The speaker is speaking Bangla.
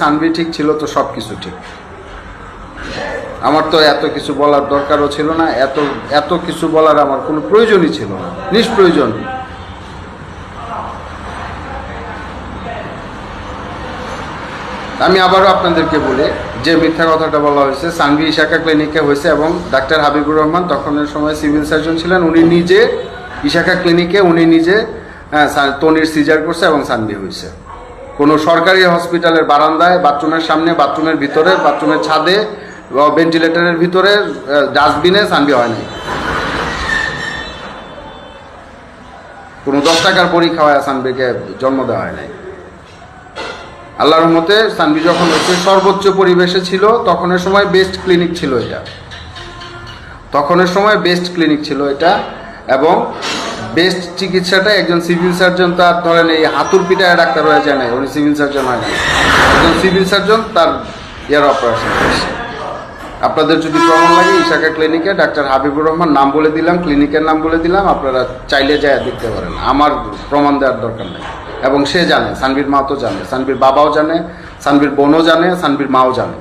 সানভি ঠিক ছিল তো সব কিছু ঠিক। আমার তো এত কিছু বলার দরকারও ছিল না এত এত কিছু বলার আমার কোনো প্রয়োজনই ছিল না নিষ্প্রয়োজন। আমি আবারও আপনাদেরকে বলি যে মিথ্যা কথাটা বলা হয়েছে সানভি ইশাকা ক্লিনিকে হয়েছে এবং ডাক্তার হাবিবুর রহমান তখনের সময় সিভিল সার্জন ছিলেন উনি নিজে ইশাকা ক্লিনিকে উনি নিজে হ্যাঁ, তনির সিজার করছে এবং সানভি হয়েছে। কোনো সরকারি হসপিটালের বারান্দায়, বাথরুমের সামনে, বাথরুমের ভিতরে, বাথরুমের ছাদে ভেন্টিলেটরের ভিতরে ডাস্টবিনে সানভি হয়নি কোনো দশ টাকার পরীক্ষা হয় সানভিকে জন্ম দেওয়া হয় নাই। আল্লাহর রহমতে সানভি যখন হচ্ছে সর্বোচ্চ পরিবেশে ছিল, তখনের সময় বেস্ট ক্লিনিক ছিল এটা। তখনের সময় বেস্ট ক্লিনিক ছিল এটা, এবং বেস্ট চিকিৎসাটা একজন সিভিল সার্জন তার ধরেন এই হাতুর পিঠায় ডাক্তার হয়ে যায় নাই, উনি সিভিল সার্জন হয় না একজন সিভিল সার্জন তার ইয়ার অপারেশন আপনাদের যদি প্রমাণ লাগে ইশাকা ক্লিনিকে, ডাক্তার হাবিবুর রহমান নাম বলে দিলাম, ক্লিনিকের নাম বলে দিলাম, আপনারা চাইলে যায় দেখতে পারেন। আমার প্রমাণ দেওয়ার দরকার নেই। এবং সে জানে সানভীর মা তো জানে সানভীর বাবাও জানে সানভীর বোনও জানে সানভীর মাও জানে।